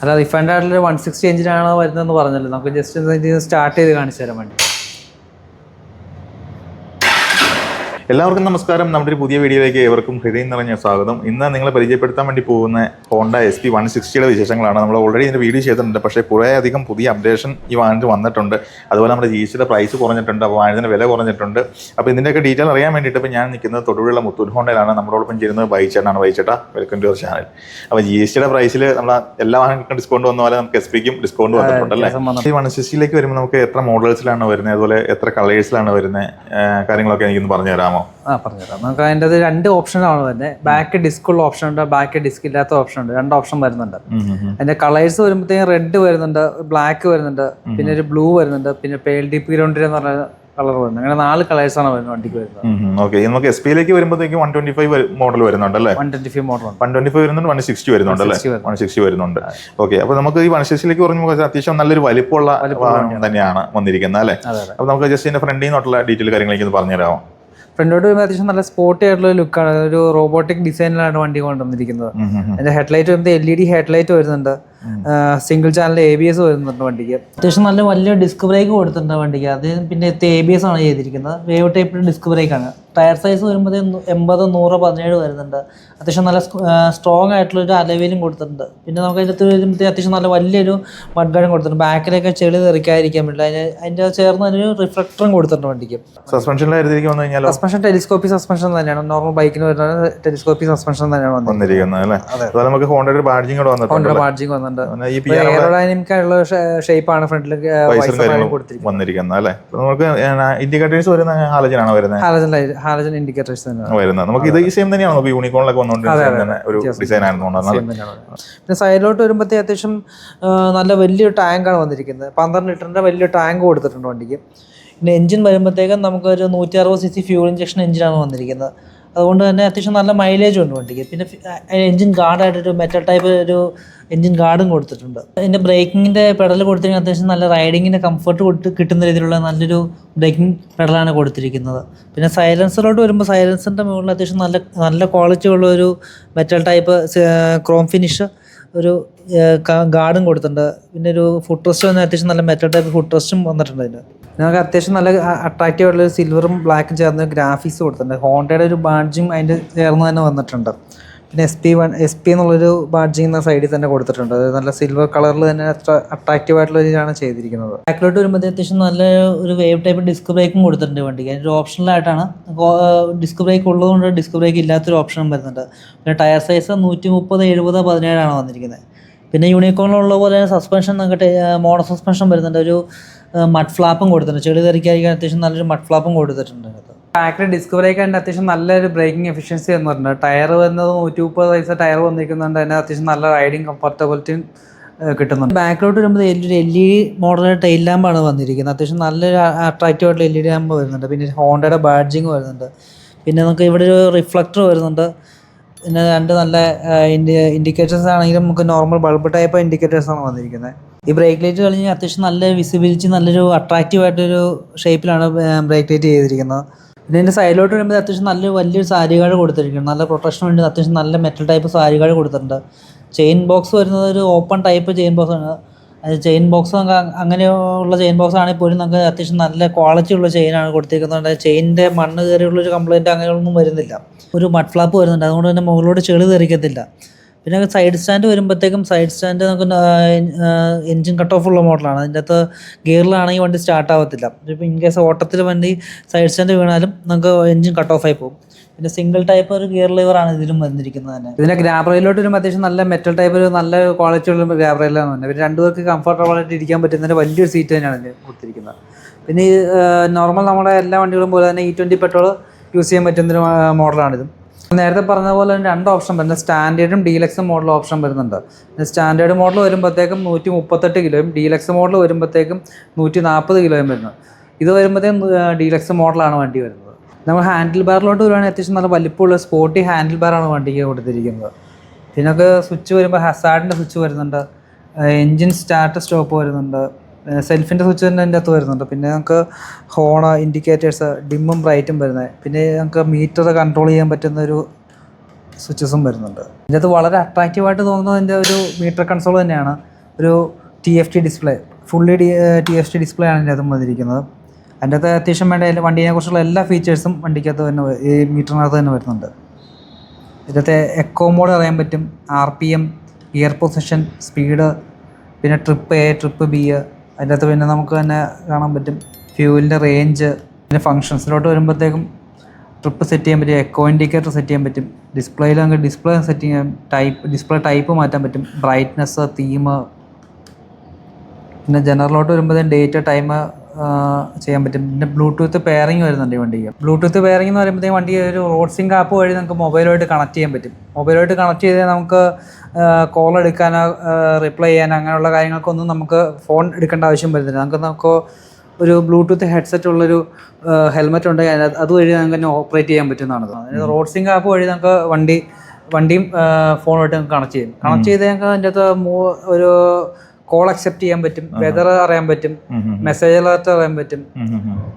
അല്ല റിഫൈൻഡ് ആയിട്ടുള്ള one sixty എഞ്ചിനാണോ വരുന്നതെന്ന് പറഞ്ഞല്ലോ. നമുക്ക് ജസ്റ്റ് സ്റ്റാർട്ട് ചെയ്ത് കാണിച്ചു തരാൻ വേണ്ടി. എല്ലാവർക്കും നമസ്കാരം. നമ്മുടെ ഒരു പുതിയ വീഡിയോയിലേക്ക് ഏവർക്കും ഹൃദയം നിറഞ്ഞ സ്വാഗതം. ഇന്ന് നിങ്ങളെ പരിചയപ്പെടുത്താൻ വേണ്ടി പോകുന്ന ഹോണ്ട എസ് പി വൺ സിക്സ്റ്റിയുടെ വിശേഷങ്ങളാണ്. നമ്മൾ ഓൾറെഡി ഇതിന്റെ വീഡിയോ ചെയ്തിട്ടുണ്ട്. പക്ഷേ കുറേ അധികം പുതിയ അപ്ഡേഷൻ ഈ വാഹനത്തിൽ വന്നിട്ടുണ്ട്. അതുപോലെ നമ്മുടെ ജി സിയുടെ പ്രൈസ് കുറഞ്ഞിട്ടുണ്ട്. അപ്പോൾ വാഹനത്തിന്റെ വില കുറഞ്ഞിട്ടുണ്ട്. അപ്പോൾ ഇതിന്റെയൊക്കെ ഡീറ്റെയിൽ അറിയാൻ വേണ്ടിയിട്ട് ഇപ്പോൾ ഞാൻ നിൽക്കുന്നത് തൊടുപുഴയുള്ള മുത്തൂർ ഹോണ്ടയിലാണ്. നമ്മളോടൊപ്പം ചേരുന്നത് ബൈച്ചേട്ടാണ് ബൈച്ചേട്ടാ വെൽക്കം ടു അവർ ചാനൽ അപ്പോൾ ജി എസ് ടിയുടെ പ്രൈസിൽ നമ്മൾ എല്ലാ വാഹനങ്ങൾക്കും ഡിസ്കൗണ്ട് വന്ന പോലെ നമുക്ക് എസ് പിക്കും ഡിസ്കൗണ്ട് വന്നിട്ടുണ്ട് അല്ലേ? വ്യത്യാസം വന്നിട്ടുണ്ട്. ഈ വൺ സിക്സ്റ്റിയിലേക്ക് വരുമ്പോൾ നമുക്ക് എത്ര മോഡൽസിലാണ് വരുന്നത്? അതുപോലെ എത്ര കളേഴ്സിലാണ് വരുന്നത്? കാര്യങ്ങളൊക്കെ എനിക്കൊന്ന് പറഞ്ഞു തരാമോ ആ പറഞ്ഞുതരാം. നമുക്ക് അതിന്റെ രണ്ട് ഓപ്ഷനാണ് വരുന്നത് ബാക്ക് ഡിസ്ക് ഉള്ള ഓപ്ഷൻ ഉണ്ട് ബാക്ക് ഡിസ്ക് ഇല്ലാത്ത ഓപ്ഷൻ ഉണ്ട്. രണ്ട് ഓപ്ഷൻ വരുന്നുണ്ട്. അതിന്റെ കളേഴ്സ് വരുമ്പോഴത്തേക്കും റെഡ് വരുന്നുണ്ട് ബ്ലാക്ക് വരുന്നുണ്ട് പിന്നെ ഒരു ബ്ലൂ വരുന്നുണ്ട് പിന്നെ പേൾ ഡീപ്പ് ഗ്രൗണ്ടിൽ എന്ന് പറഞ്ഞ കളർ വരുന്നത് അങ്ങനെ നാല് കളേഴ്സാണ് വരുന്നത് വണ്ടിക്ക് വരുന്നത്. ഓക്കെ നമുക്ക് എസ് പിയിലേക്ക് വരുമ്പോഴത്തേക്കും വൺ ട്വന്റി ഫൈവ് മോഡൽ വരുന്നുണ്ട് അല്ലേ? One twenty five model one twenty five വരുന്നുണ്ട് വൺ സിക്സ്റ്റി വരുന്നുണ്ട് അല്ലേ? 160 വൺ സിക്സ്റ്റി വരുന്നുണ്ട്. ഓക്കെ അപ്പൊ നമുക്ക് ഈ വൺ സിക്സ്റ്റിലേക്ക് പറയുമ്പോൾ അത്യാവശ്യം നല്ലൊരു വലിപ്പമുള്ള വാഹനം തന്നെയാണ് വന്നിരിക്കുന്നത് അല്ലേ? അപ്പൊ നമുക്ക് ജസ്റ്റ് ഇതിന്റെ ഫ്രണ്ടിൽ നിന്നുള്ള ഡീറ്റെയിൽ കാര്യങ്ങളൊക്കെ ഒന്ന് പറഞ്ഞുതരാമോ? ഫ്രണ്ടോട്ട് വരുമ്പോൾ അത്യാവശ്യം നല്ല സ്പോട്ടി ആയിട്ടുള്ള ലുക്കാണ് ഒരു റോബോട്ടിക് ഡിസൈനിലാണ് വണ്ടി കൊണ്ടുവന്നിരിക്കുന്നത്. അതിന്റെ ഹെഡ്ലൈറ്റ് വരുമ്പോൾ എൽ ഇ ഡി ഹെഡ്ലൈറ്റ് വരുന്നുണ്ട്. Single channel A B S വരുന്നുണ്ട് വണ്ടിക്ക്. അത്യാവശ്യം നല്ല വലിയ ഡിസ്ക് ബ്രേക്ക് കൊടുത്തിട്ടുണ്ട് വണ്ടിക്ക്. അത് പിന്നെ എ ബി എസ് ആണ് ചെയ്തിരിക്കുന്നത്. വേവ് ടൈപ്പ് ഡിസ്ക് ബ്രേക്ക് ആണ്. ടയർ സൈസ് വരുമ്പോൾ എൺപത് നൂറ് പതിനേഴ് വരുന്നുണ്ട്. അത്യാവശ്യം നല്ല സ്ട്രോങ് ആയിട്ടുള്ള ഒരു അലവിലും കൊടുത്തിട്ടുണ്ട്. പിന്നെ നമുക്ക് അതിനകത്ത് വരുമ്പോഴത്തേക്ക് അത്യാവശ്യം നല്ല വലിയൊരു മഡ്ഗാർഡും കൊടുത്തിട്ടുണ്ട്. ബാക്കിലൊക്കെ ചെളി തെറിക്കാതിരിക്കാൻ പറ്റില്ല അതിന് അതിന്റെ ചേർന്ന് അതിനൊരു റിഫ്ലക്ടറും കൊടുത്തിട്ടുണ്ട് വണ്ടിക്ക്. സസ്പെൻഷൻ ടെലിസ്കോപ്പി സസ്പെൻഷൻ തന്നെയാണ്. നോർമൽ ബൈക്കിന് വരുന്ന ടെലിസ്കോപ്പി സസ്പെൻഷൻ തന്നെയാണ് വന്നിരിക്കുന്നത് അല്ലേ? നമുക്ക് ഹോണ്ടയുടെ ബാഡ്ജിങ് കൂടെ വന്നിട്ടുണ്ട് ബാഡ്ജിങ് വന്നിട്ടുണ്ട് എയറോഡൈനമിക് ആയിട്ടുള്ള ഷേപ്പാണ് ഫ്രണ്ടിൽ വന്നിരിക്കുന്നത് അല്ലേ? നമുക്ക് ഇൻഡിക്കേറ്റേഴ്സ് വരുന്ന ഹാലജനാണ് വരുന്നത്? ഹാലജൻ ഹാലജൻ ഇൻഡിക്കേറ്റേഴ്സ് തന്നെ വരുന്നത്. നമുക്ക് ഇത് ഈ സെയിം തന്നെയാണ്? നമുക്ക് യൂണിക്കോണിലൊക്കെ വന്നുകൊണ്ടിരിക്കുന്നത് ഒരു ഡിസൈൻ ആയിരുന്നു. പിന്നെ സൈഡിലോട്ട് വരുമ്പോഴത്തേ അത്യാവശ്യം നല്ല നല്ല വലിയൊരു ടാങ്കാണ് വന്നിരിക്കുന്നത്. പന്ത്രണ്ട് ലിറ്ററിന്റെ വലിയ ടാങ്ക് കൊടുത്തിട്ടുണ്ട് വണ്ടിക്ക്. പിന്നെ എഞ്ചിൻ വരുമ്പോഴത്തേക്കും നമുക്കൊരു നൂറ്റി അറുപത് സി സി ഫ്യൂൾ ഇഞ്ചക്ഷൻ എഞ്ചിനാണ് വന്നിരിക്കുന്നത്. അതുകൊണ്ട് തന്നെ അത്യാവശ്യം നല്ല മൈലേജ് ഉണ്ട് വണ്ടിക്ക്. പിന്നെ എഞ്ചിൻ ഗാർഡായിട്ടൊരു മെറ്റൽ ടൈപ്പ് ഒരു എഞ്ചിൻ ഗാർഡും കൊടുത്തിട്ടുണ്ട്. അതിന്റെ ബ്രേക്കിങ്ങിന്റെ പെഡൽ കൊടുത്തിരിക്കുന്നത് അത്യാവശ്യം നല്ല റൈഡിങ്ങിന്റെ കംഫർട്ട് കൊടുത്ത് കിട്ടുന്ന രീതിയിലുള്ള നല്ലൊരു ബ്രേക്കിംഗ് പെഡലാണ് കൊടുത്തിരിക്കുന്നത്. പിന്നെ സൈലൻസറോട്ട് വരുമ്പോൾ സൈലൻസറിന്റെ മുകളിൽ അത്യാവശ്യം നല്ല നല്ല ക്വാളിറ്റി ഉള്ള ഒരു മെറ്റൽ ടൈപ്പ് ക്രോം ഫിനിഷ് ഒരു ഗാർഡും കൊടുത്തിട്ടുണ്ട്. പിന്നെ ഒരു ഫുഡ് ട്രസ്റ്റ് വന്ന അത്യാവശ്യം നല്ല മെറ്റൽ ടൈപ്പ് ഫുഡ് ട്രസ്റ്റും വന്നിട്ടുണ്ട് അതിന്. ഞങ്ങൾക്ക് അത്യാവശ്യം നല്ല അട്രാക്റ്റീവ് ആയിട്ടുള്ള ഒരു സിൽവറും ബ്ലാക്കും ചേർന്ന ഗ്രാഫിക്സ് കൊടുത്തിട്ടുണ്ട്. ഹോണ്ടയുടെ ഒരു ബാഡ്ജിങ് അതിന്റെ ചേർന്ന് തന്നെ വന്നിട്ടുണ്ട്. പിന്നെ S P one S P എന്നുള്ളൊരു ബാഡ്ജിങ് എന്ന സൈഡിൽ തന്നെ കൊടുത്തിട്ടുണ്ട്. അത് നല്ല സിൽവർ കളറിൽ തന്നെ അത്ര അട്രാക്റ്റീവ് ആയിട്ടുള്ള രീതിയിലാണ് ചെയ്തിരിക്കുന്നത്. ബാക്കിലോട്ട് വരുമ്പോൾ അത്യാവശ്യം നല്ല ഒരു വേവ് ടൈപ്പ് ഡിസ്ക് ബ്രേക്കും കൊടുത്തിട്ടുണ്ട് വണ്ടിക്ക്. അതിന്റെ ഓപ്ഷണലായിട്ടാണ് ഡിസ്ക് ബ്രേക്ക് ഉള്ളതുകൊണ്ട് ഡിസ്ക് ബ്രേക്ക് ഇല്ലാത്തൊരു ഓപ്ഷനും വരുന്നുണ്ട്. പിന്നെ ടയർ സൈസ് നൂറ്റി മുപ്പത് എഴുപത് പതിനേഴാണ് വന്നിരിക്കുന്നത് പിന്നെ യൂണിക്കോണിലുള്ള പോലെ തന്നെ സസ്പെൻഷൻ നമുക്ക് മോഡൽ സസ്പെൻഷൻ വരുന്നുണ്ട്. ഒരു മഡ് ഫ്ലാപ്പും കൊടുത്തിട്ടുണ്ട്. ചെളി തെറിക്കാതിരിക്കാൻ അത്യാവശ്യം നല്ലൊരു മഡ് ഫ്ലാപ്പും കൊടുത്തിട്ടുണ്ട് ഫാക്ടറി ഡിസ്കവറിയൊക്കെ അതിന്റെ അത്യാവശ്യം നല്ലൊരു ബ്രേക്കിംഗ് എഫിഷ്യൻസി വന്നിട്ടുണ്ട് ടയർ വന്നത് നൂറ്റി മുപ്പത് വയസ്സ് ടയർ വന്നിരിക്കുന്നുണ്ട് അതിന് അത്യാവശ്യം നല്ല റൈഡിങ് കംഫർട്ടബിലിറ്റിയും കിട്ടുന്നുണ്ട്. ബാക്കിലോട്ട് വരുമ്പോൾ ഒരു L E D model tail ലാമ്പാണ് വന്നിരിക്കുന്നത്. അത്യാവശ്യം നല്ലൊരു അട്രാക്റ്റീവ് ആയിട്ടുള്ള എൽ ഇ ഡി ലാമ്പ് വരുന്നുണ്ട്. പിന്നെ ഹോണ്ടയുടെ ബാഡ്ജിങ് വരുന്നുണ്ട്. പിന്നെ നമുക്ക് ഇവിടെ ഒരു റിഫ്ലക്ടർ വരുന്നുണ്ട്. പിന്നെ രണ്ട് നല്ല ഇൻഡിക്കേറ്റേഴ്സ് ആണെങ്കിലും നമുക്ക് നോർമൽ ബൾബ് ടൈപ്പ് ഇൻഡിക്കേറ്റേഴ്സ് ആണ് വന്നിരിക്കുന്നത് ഈ ബ്രേക്ക് ലൈറ്റ് കളിഞ്ഞാൽ അത്യാവശ്യം നല്ല വിസിബിലിറ്റി നല്ലൊരു അട്രാക്റ്റീവ് ആയിട്ടൊരു ഷേപ്പിലാണ് ബ്രേക്ക് ലൈറ്റ് ചെയ്തിരിക്കുന്നത്. പിന്നെ ഇതിന്റെ സൈഡിലോട്ട് വരുമ്പോൾ അത്യാവശ്യം നല്ല വലിയൊരു സാരികാട് കൊടുത്തിരിക്കുന്നു. നല്ല പ്രൊട്ടക്ഷൻ വേണ്ടി അത്യാവശ്യം നല്ല മെറ്റൽ ടൈപ്പ് സാരികാട് കൊടുത്തിട്ടുണ്ട്. ചെയിൻ ബോക്സ് വരുന്നത് ഒരു ഓപ്പൺ ടൈപ്പ് ചെയിൻ ബോക്സ് ആണ്. അത് ചെയിൻ ബോക്സ് അങ്ങനെയുള്ള ചെയിൻ ബോക്സ് ആണെങ്കിൽ പോലും നമുക്ക് അത്യാവശ്യം നല്ല ക്വാളിറ്റി ഉള്ള ചെയിനാണ് കൊടുത്തിരിക്കുന്നത്. ചെയിനിന്റെ മണ്ണ് കയറിയുള്ള ഒരു കംപ്ലൈന്റ് അങ്ങനെയൊന്നും വരുന്നില്ല. ഒരു മഡ് ഫ്ലാപ്പ് വരുന്നുണ്ട്. അതുകൊണ്ട് തന്നെ മുകളിലോട്ട് ചെളി തെറിക്കത്തില്ല. പിന്നെ സൈഡ് സ്റ്റാൻഡ് വരുമ്പോഴത്തേക്കും സൈഡ് സ്റ്റാൻഡ് നമുക്ക് എൻജിൻ കട്ട് ഓഫ് ഉള്ള മോഡലാണ് അതിന്റെ അകത്ത് ഗിയറിലാണെങ്കിൽ വണ്ടി സ്റ്റാർട്ട് ആവത്തില്ല. ഇപ്പോൾ ഇൻ കേസ് ഓട്ടത്തിൽ വണ്ടി സൈഡ് സ്റ്റാൻഡ് വീണാലും നമുക്ക് എൻജിൻ കട്ട് ഓഫ് ആയി പോകും. പിന്നെ സിംഗിൾ ടൈപ്പ് ഒരു ഗിയർ ആണ് ഇതിലും വന്നിരിക്കുന്നത് തന്നെ. ഇതിന്റെ ഗ്രാബ് വരുമ്പോൾ അത്യാവശ്യം നല്ല മെറ്റൽ ടൈപ്പ് ഒരു നല്ല ക്വാളിറ്റി ഉള്ള ഗ്രാബ് റെയിലാണ് തന്നെ പിന്നെ രണ്ടുപേർക്ക് കംഫർട്ടബിൾ ആയിട്ട് ഇരിക്കാൻ പറ്റുന്ന വലിയൊരു സീറ്റ് തന്നെയാണ് ഇതിന് കൊടുത്തിരിക്കുന്നത്. പിന്നെ ഈ നോർമൽ നമ്മുടെ എല്ലാ വണ്ടികളും പോലെ തന്നെ ഇ ട്വന്റി പെട്രോൾ യൂസ് ചെയ്യാൻ പറ്റുന്ന പറ്റുന്നൊരു മോഡലാണിത് നേരത്തെ പറഞ്ഞ പോലെ തന്നെ രണ്ട് ഓപ്ഷൻ വരുന്നത് സ്റ്റാൻഡേർഡും ഡീലക്സും മോഡൽ ഓപ്ഷൻ വരുന്നുണ്ട്. സ്റ്റാൻഡേർഡ് മോഡൽ വരുമ്പോഴത്തേക്കും നൂറ്റി മുപ്പത്തെട്ട് കിലോയും ഡീലക്സ് മോഡൽ വരുമ്പോഴത്തേക്കും നൂറ്റി നാൽപ്പത് കിലോയും വരുന്നത് ഇത് വരുമ്പോഴത്തേക്കും ഡീലക്സ് മോഡലാണ് വണ്ടി വരുന്നത്. നമ്മൾ ഹാൻഡിൽ ബാറിലോട്ട് വരുവാണെങ്കിൽ അത്യാവശ്യം നല്ല വലിപ്പമുള്ള സ്പോർട്ടി ഹാൻഡിൽ ബാറാണ് വണ്ടിക്ക് കൊടുത്തിരിക്കുന്നത്. പിന്നെ സ്വിച്ച് വരുമ്പോൾ ഹസാഡിന്റെ സ്വിച്ച് വരുന്നുണ്ട്. എൻജിൻ സ്റ്റാർട്ട് സ്റ്റോപ്പ് വരുന്നുണ്ട്. സെൽഫിന്റെ സ്വിച്ച് തന്നെ അതിന്റെ അകത്ത് വരുന്നുണ്ട്. പിന്നെ നമുക്ക് ഹോണ ഇൻഡിക്കേറ്റേഴ്സ് ഡിമ്മും ബ്രൈറ്റും വരുന്നത്. പിന്നെ നമുക്ക് മീറ്റർ കൺട്രോൾ ചെയ്യാൻ പറ്റുന്ന ഒരു സ്വിച്ചസും വരുന്നുണ്ട്. ഇതിന്റെ അത് വളരെ അട്രാക്റ്റീവായിട്ട് തോന്നുന്നത് അതിന്റെ ഒരു മീറ്റർ കൺസോൾ തന്നെയാണ്. ഒരു T F T display fully T F T display ആണ് ഇതിന്റെ അതും വന്നിരിക്കുന്നത്. അതിന്റെ അകത്ത് അത്യാവശ്യം വേണ്ട എല്ലാ- വണ്ടീനെ കുറിച്ചുള്ള എല്ലാ ഫീച്ചേഴ്സും വണ്ടിക്കകത്ത് തന്നെ ഈ മീറ്ററിനകത്ത് തന്നെ വരുന്നുണ്ട്. ഇതിനകത്തെ എക്കോ മോഡ് അറിയാൻ പറ്റും. R P M gear position speed പിന്നെ ട്രിപ്പ് എ ട്രിപ്പ് ബി അതിന്റെ അകത്ത് പിന്നെ നമുക്ക് തന്നെ കാണാൻ പറ്റും. ഫ്യൂവലിന്റെ റേഞ്ച് പിന്നെ ഫങ്ഷൻസിലോട്ട് വരുമ്പോഴത്തേക്കും ട്രിപ്പ് സെറ്റ് ചെയ്യാൻ പറ്റും. എക്കോ ഇൻഡിക്കേറ്റർ സെറ്റ് ചെയ്യാൻ പറ്റും. ഡിസ്പ്ലേയിൽ നമുക്ക് ഡിസ്പ്ലേ സെറ്റ് ചെയ്യാൻ ടൈപ്പ് ഡിസ്പ്ലേ ടൈപ്പ് മാറ്റാൻ പറ്റും. ബ്രൈറ്റ്നസ് തീം പിന്നെ ജനറലോട്ട് വരുമ്പോഴത്തേക്കും ഡേറ്റ് ടൈം ചെയ്യാൻ പറ്റും. പിന്നെ ബ്ലൂടൂത്ത് പെയറിങ് വരുന്നുണ്ട് ഈ വണ്ടിക്ക്. ബ്ലൂടൂത്ത് പെയറിംഗ് എന്ന് പറയുമ്പോഴത്തേക്കും വണ്ടി ഒരു റോഡ് സിങ്ക് ആപ്പ് വഴി നമുക്ക് മൊബൈലുമായിട്ട് കണക്ട് ചെയ്യാൻ പറ്റും. മൊബൈലുമായിട്ട് കണക്ട് ചെയ്താൽ നമുക്ക് കോൾ എടുക്കാനോ റിപ്ലൈ ചെയ്യാനോ അങ്ങനെയുള്ള കാര്യങ്ങൾക്കൊന്നും നമുക്ക് ഫോൺ എടുക്കേണ്ട ആവശ്യം വരുന്നില്ല. നമുക്ക് നമുക്ക് ഒരു ബ്ലൂടൂത്ത് ഹെഡ്സെറ്റ് ഉള്ളൊരു ഹെൽമെറ്റ് ഉണ്ടെങ്കിൽ അതിനകത്ത് അതുവഴി നമുക്ക് തന്നെ ഓപ്പറേറ്റ് ചെയ്യാൻ പറ്റുന്നതാണ് റോഡ് സിങ്ക് ആപ്പ് വഴി നമുക്ക് വണ്ടി വണ്ടിയും ഫോണുമായിട്ട് കണക്ട് ചെയ്യും. കണക്ട് ചെയ്ത് ഞങ്ങൾക്ക് അതിന്റെ അകത്ത് ഒരു കോൾ അക്സെപ്റ്റ് ചെയ്യാൻ പറ്റും വെതർ അറിയാൻ പറ്റും മെസ്സേജ് അലർട്ട് അറിയാൻ പറ്റും.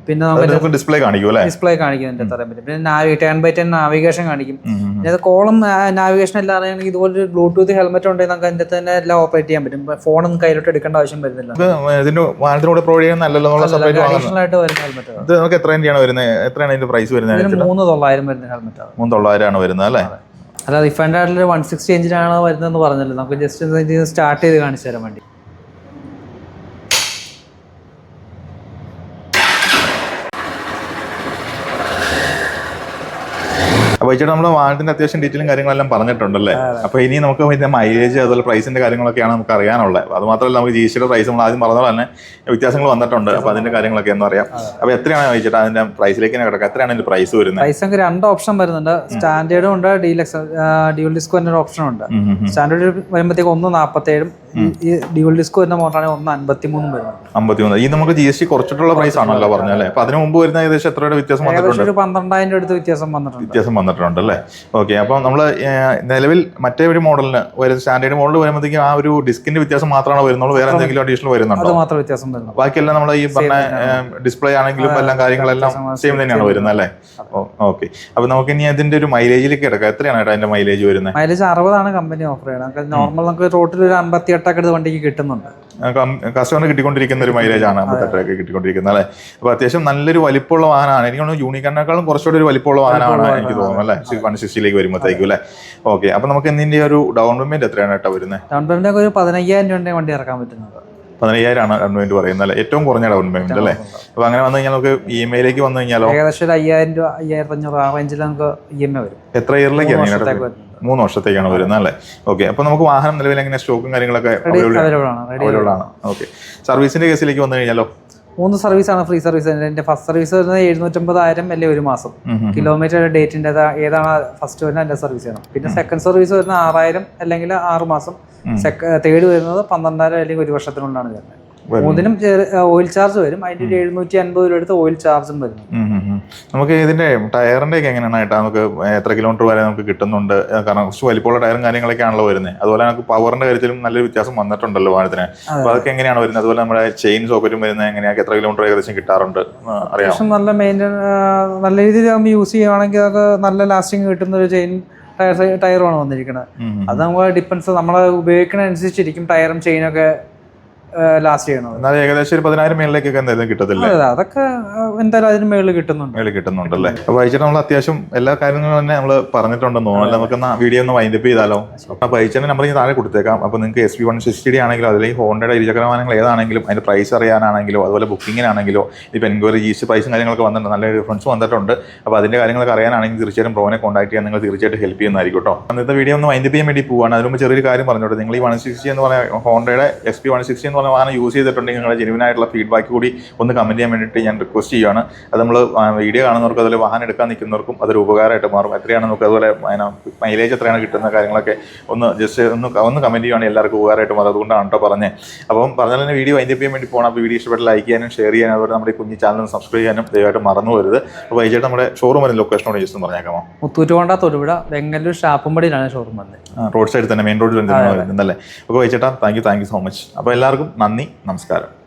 പിന്നെ നമുക്ക് ഡിസ്പ്ലേ കാണിക്കും ഡിസ്പ്ലേ കാണിക്കും അതിന്റെ അറിയാൻ പറ്റും. പിന്നെ നാവി ടേൺ ബൈ ടേൺ നാവിഗേഷൻ കാണിക്കും. പിന്നെ അത് കോളും നാവിഗേഷൻ എല്ലാം അറിയണമെങ്കിൽ ഇതുപോലെ ബ്ലൂടൂത്ത് ഹെൽമെറ്റ് ഉണ്ടെങ്കിൽ നമുക്ക് അതിന്റെ തന്നെ എല്ലാം ഓപ്പറേറ്റ് ചെയ്യാൻ പറ്റും. ഫോണൊന്നും കയ്യിലോട്ട് എടുക്കേണ്ട ആവശ്യം വരുന്നില്ല. ഇതിന്റെ വാഹനത്തിനൂടെ പ്രൊവൈഡ് ചെയ്യുന്നല്ലോ ആയിട്ട് വരുന്ന ഹെൽമെറ്റ് ഇത് നമുക്ക് എത്ര ആണ് വരുന്നത്? എത്രയാണ് ഇതിന്റെ പ്രൈസ് വരുന്നത് മൂന്ന് തൊള്ളായിരം വരുന്ന ഹെൽമെറ്റ് മൂന്ന് തൊള്ളായിരമാണ് വരുന്നത് അല്ലേ? അല്ല റിഫൈൻഡ് ആയിട്ടുള്ള വൺ സിക്സ്റ്റി എഞ്ചിനാണ് വരുന്നതെന്ന് പറഞ്ഞല്ലോ. നമുക്ക് ജസ്റ്റ് സ്റ്റാർട്ട് ചെയ്ത് കാണിച്ചു തരാൻ വേണ്ടി. അപ്പോൾ ചേട്ടാ നമ്മുടെ വാഹനത്തിന്റെ അത്യാവശ്യം ഡീറ്റെയിലും കാര്യങ്ങളെല്ലാം പറഞ്ഞിട്ടുണ്ടല്ലേ? അപ്പോൾ ഇനി നമുക്ക് ഇതിന്റെ മൈലേജ് അതുപോലെ പ്രൈസിന്റെ കാര്യങ്ങളൊക്കെയാണ് നമുക്ക് അറിയാനുള്ളത്. അത് മാത്രമല്ല നമുക്ക് ജി സിയുടെ പ്രൈസ് നമ്മൾ ആദ്യം പറഞ്ഞ തന്നെ വ്യത്യാസങ്ങൾ വന്നിട്ടുണ്ട്. അപ്പോൾ അതിന്റെ കാര്യങ്ങളൊക്കെ എന്ന് അറിയാം. അപ്പോൾ എത്രയാണ് ചോദിച്ചിട്ട് അതിന്റെ പ്രൈസിലേക്ക് കിടക്കുക? എത്രയാണ് ഇതിന്റെ പ്രൈസ് വരുന്നത്? പ്രൈസ് നമുക്ക് രണ്ട് ഓപ്ഷൻ വരുന്നുണ്ട്. സ്റ്റാൻഡേർഡും ഉണ്ട് ഡീലക്സ് ഡ്യൂൽ ഡിസ്കോ എന്നൊരു ഓപ്ഷൻ ഉണ്ട്. സ്റ്റാൻഡേർഡ് വരുമ്പോഴത്തേക്ക് ഒന്ന് നാൽപ്പത്തേഴും ഈ ഡ്യൂൽ ഡിസ്കോ വരുന്ന മോട്ടറാണ് ഒന്ന് അൻപത്തി വരുന്നത്. വരുന്നുണ്ട് അമ്പത്തിമൂന്ന് ഈ നമുക്ക് ജി എസ് ടി കുറച്ചിട്ടുള്ള പ്രൈസ് ആണല്ലോ പറഞ്ഞല്ലേ അപ്പൊ അതിന് മുമ്പ് വരുന്ന ഏകദേശം എത്ര വ്യത്യാസം ഏകദേശം വന്നിട്ടുണ്ട്? ഒരു പന്ത്രണ്ടായിരം അടുത്ത് വ്യത്യാസം വന്നിട്ടുണ്ട്. വ്യത്യാസം വന്നിട്ടുണ്ട് അല്ലേ? ഓക്കെ അപ്പോൾ നമ്മൾ നിലവിൽ മറ്റേ ഒരു മോഡലിന് വരുന്ന സ്റ്റാൻഡേർഡ് മോഡൽ വരുമ്പോഴത്തേക്കും ആ ഒരു ഡിസ്കിന്റെ വ്യത്യാസം മാത്രമാണ് വരുന്നുള്ളൂ. വേറെ എന്തെങ്കിലും അഡീഷണൽ അത് വരുന്നുണ്ടോ മാത്രം വ്യത്യാസം വരുന്നു ബാക്കിയെല്ലാം നമ്മൾ ഈ പറഞ്ഞ ഡിസ്പ്ലേ ആണെങ്കിലും എല്ലാം കാര്യങ്ങളെല്ലാം സെയിം തന്നെയാണ് വരുന്നത് അല്ലേ? ഓക്കെ അപ്പൊ നമുക്ക് ഇനി അതിന്റെ ഒരു മൈലേജിലേക്ക് കിടക്കാം. എത്രയാണ് ഏട്ടാ അതിന്റെ മൈലേജ് വരുന്നത്? മൈലേജ് അറുപതാണ് കമ്പനി ഓഫർ ചെയ്യുന്നത് നമുക്ക് നോർമൽ നമുക്ക് റോട്ടിൽ ഒരു അമ്പത്തി എട്ടൊക്കെ അടുത്ത് വണ്ടിക്ക് കിട്ടുന്നുണ്ട്. കസ്റ്റമർ കിട്ടിക്കൊണ്ടിരിക്കുന്ന ഒരു മൈലേജ് ആണ്. അമ്പത്തെട്ടൊക്കെ കിട്ടിക്കൊണ്ടിരിക്കുന്നത് അല്ലേ? അപ്പൊ അത്യാവശ്യം നല്ലൊരു വലിപ്പമുള്ള വാഹനമാണ്. എനിക്ക് തോന്നുന്നു യൂണിക്കറിനേക്കാളും കുറച്ചുകൂടി ഒരു വലിപ്പമുള്ള വാഹനമാണ് എനിക്ക് തോന്നുന്നു അല്ലേ? വൺ സിക്സ്റ്റിയിലേക്ക് വരുമ്പോഴത്തേക്കും അല്ലേ? ഓക്കെ അപ്പൊ നമുക്ക് ഇതിന്റെ ഒരു ഡൗൺ പേയ്മെന്റ് എത്രയാണ് ഏട്ടാ വരുന്നത് ഡൗൺ പേയ്മെന്റ് ഒരു പതിനയ്യായിരം രൂപയുടെ വണ്ടി ഇറക്കാൻ പറ്റുന്നത് പതിനയ്യായിരമാണ് ഡൗൺ പേയ്മെന്റ് പറയുന്നത് അല്ലേ? ഏറ്റവും കുറഞ്ഞ ഡൗൺ പേയ്മെന്റ് അല്ലേ? അപ്പൊ അങ്ങനെ വന്നു കഴിഞ്ഞാൽ നമുക്ക് ഇ എം ഐയിലേക്ക് വന്നു കഴിഞ്ഞാലോ? ഏകദേശം ഒരു അയ്യായിരം രൂപ അയ്യായിരത്തി അഞ്ഞൂറ് ആ റേഞ്ചിൽ നമുക്ക് ഇ എം ഐ വരും. എത്ര ഇയറിലേക്കാണ് മൂന്ന് വർഷത്തേക്കാണ് വരുന്നത് അല്ലേ ഓക്കെ അപ്പൊ നമുക്ക് വാഹനം നിലവിൽ എങ്ങനെ സ്റ്റോക്കും കാര്യങ്ങളൊക്കെ അവൈലബിൾ ആണ് ഓക്കെ സർവീസിന്റെ കേസിലേക്ക് വന്നു കഴിഞ്ഞാലോ? മൂന്ന് സർവീസാണ് ഫ്രീ സർവീസ് എന്റെ ഫസ്റ്റ് സർവീസ് വരുന്നത് എഴുന്നൂറ്റമ്പതായിരം അല്ലെ ഒരു മാസം. കിലോമീറ്റർ ഡേറ്റിന്റെ ഏതാണ് ഫസ്റ്റ് വരുന്നത്? എന്റെ സർവീസ് ചെയ്യണം പിന്നെ സെക്കൻഡ് സർവീസ് വരുന്ന ആറായിരം അല്ലെങ്കിൽ ആറ് മാസം. സെക്ക തേർഡ് വരുന്നത് പന്ത്രണ്ടായിരം അല്ലെങ്കിൽ ഒരു വർഷത്തിനുള്ളിലാണ് വരുന്നത്. മൂന്നിനും ഓയിൽ ചാർജ് വരും. അതിന്റെ ഒരു എഴുന്നൂറ്റി അൻപത് രൂപ എടുത്ത് ഓയിൽ ചാർജും ഉം. നമുക്ക് ഇതിന്റെ ടയറിന്റെ ഒക്കെ എങ്ങനെയാണ് ഏട്ടാ? നമുക്ക് എത്ര കിലോമീറ്റർ വരെ നമുക്ക് കിട്ടുന്നുണ്ട്? കാരണം കുറച്ച് വലിപ്പമുള്ള ടയറും കാര്യങ്ങളൊക്കെ ആണല്ലോ വരുന്നത്. അതുപോലെ നമുക്ക് പവറിന്റെ കാര്യത്തിലും നല്ലൊരു വ്യത്യാസം വന്നിട്ടുണ്ടല്ലോ വാഹനത്തിന്. അപ്പൊ അതൊക്കെ എങ്ങനെയാണ് വരുന്നത്? അതുപോലെ നമ്മുടെ ചെയിൻ സോക്കറ്റും വരുന്നത് എങ്ങനെയാണ് എത്ര കിലോമീറ്റർ ഏകദേശം കിട്ടാറുണ്ട്? അറിയാം നല്ല മെയിന്റെൻ നല്ല രീതിയിൽ നമ്മൾ യൂസ് ചെയ്യുകയാണെങ്കിൽ അത് നല്ല ലാസ്റ്റിംഗ് കിട്ടുന്ന ഒരു ചെയിൻ ടയർ ടയറുമാണ് വന്നിരിക്കുന്നത്. അത് നമ്മൾ ഡിപ്പെൻസ് നമ്മൾ ഉപയോഗിക്കുന്ന അനുസരിച്ചിരിക്കും ടയറും ചെയിനൊക്കെ ലാസ്റ്റ് ചെയ്യണത്. എന്നാൽ ഏകദേശം ഒരു പതിനായിരം മേളിലേക്കൊക്കെ എന്തായാലും കിട്ടത്തില്ല? അതെ അതൊക്കെ എന്തായാലും അതിന് മേളിൽ കിട്ടുന്നുണ്ട്. മേളിൽ കിട്ടുന്നുണ്ടല്ലേ? അപ്പൊ അയച്ചിട്ട് നമ്മൾ അത്യാവശ്യം എല്ലാ കാര്യങ്ങളും തന്നെ നമ്മൾ പറഞ്ഞിട്ടുണ്ടെന്ന് തോന്നുന്നു. നമുക്ക് വീഡിയോ ഒന്ന് വൈൻഡപ്പ് ചെയ്താലോ? അപ്പൊ അയച്ചതിന്റെ നമ്പർ ഞാൻ താഴെ കൊടുത്തേക്കാം. അപ്പൊ നിങ്ങൾക്ക് S P one sixty D ആണെങ്കിലും അല്ലെങ്കിൽ ഹോണ്ടയുടെ ഇരുചക്ര വാഹനങ്ങൾ ഏതാണെങ്കിലും അതിന്റെ പ്രൈസ് അറിയാനാണെങ്കിലും അതുപോലെ ബുക്കിങ്ങിനാണെങ്കിലോ ഇപ്പൊ എൻക്വയറി ജി എസ് പ്രൈസും കാര്യങ്ങളൊക്കെ വന്നിട്ടുണ്ട്. നല്ല ഡിഫറൻസ് വന്നിട്ടുണ്ട്. അപ്പൊ അതിന്റെ കാര്യങ്ങളൊക്കെ അറിയാനാണെങ്കിൽ തീർച്ചയായിട്ടും ബ്രോനെ കോൺടാക്ട് ചെയ്യാൻ നിങ്ങൾ തീർച്ചയായിട്ടും ഹെൽപ്പ് ചെയ്യുന്നതായിരിക്കും കേട്ടോ. അന്നത്തെ വീഡിയോ ഒന്ന് വൈൻഡപ്പ് ചെയ്യാൻ വേണ്ടി പോവാണ്. അതിന് മുമ്പ് ചെറിയൊരു കാര്യം പറഞ്ഞോട്ടെ നിങ്ങൾ ഈ വൺ സിക്സ്റ്റി എന്ന് പറഞ്ഞ ഹോണ്ടയുടെ എസ് പി വൺ സിക്സ്റ്റി എന്ന് പറഞ്ഞ വാഹനം യൂസ് ചെയ്തിട്ടുണ്ടെങ്കിൽ നിങ്ങളുടെ ജെനുവിൻ ആയിട്ടുള്ള ഫീഡ്ബാക്ക് കൂടി ഒന്ന് കമന്റ് ചെയ്യാൻ വേണ്ടിയിട്ട് ഞാൻ റിക്വസ്റ്റ് ചെയ്യുകയാണ് അത് നമ്മൾ വീഡിയോ കാണുന്നവർക്ക് അതുപോലെ വാഹനം എടുക്കാൻ നിൽക്കുന്നവർക്കും അതൊരു ഉപകാരമായിട്ട് മാറും. എത്രയാണ് നമുക്ക് അതുപോലെ മൈലേജ് എത്രയാണ് കിട്ടുന്ന കാര്യങ്ങളൊക്കെ ഒന്ന് ജസ്റ്റ് ഒന്ന് ഒന്ന് കമന്റ് ചെയ്യുകയാണ് എല്ലാവർക്കും ഉപകാരമായിട്ട് മാറും. അതുകൊണ്ടാണ് കേട്ടോ പറഞ്ഞത് അപ്പം പറഞ്ഞാൽ തന്നെ വീഡിയോ വൈൻഡപ്പ് ചെയ്യാൻ വേണ്ടി പോകണം അപ്പോൾ വീഡിയോ ഇഷ്ടപ്പെട്ട് ലൈക്ക് ചെയ്യാനും ഷെയർ ചെയ്യാനും അതുപോലെ നമ്മുടെ ഈ കുഞ്ഞു ചാനൽ സബ്സ്ക്രൈബ് ചെയ്യാനും ദയവായിട്ട് മറന്നു വരുത് അപ്പോൾ വൈകിട്ട് നമ്മുടെ ഷോറൂം വരുന്ന ലൊക്കേഷനോട് ജസ്റ്റ് പറഞ്ഞേക്കാമോ? മുത്തൂറ്റുകൊണ്ട തൊടുപുഴ വെങ്ങല്ലൂർ ഷാപ്പുംപടിയിലാണ് ഷോറൂം വന്നത് റോഡ് സൈഡിൽ തന്നെ മെയിൻ റോഡിൽ തന്നെ വരുന്നല്ലേ അപ്പോൾ വൈകിട്ടാ thank you thank you so much അപ്പോൾ എല്ലാവർക്കും നന്ദി നമസ്കാരം.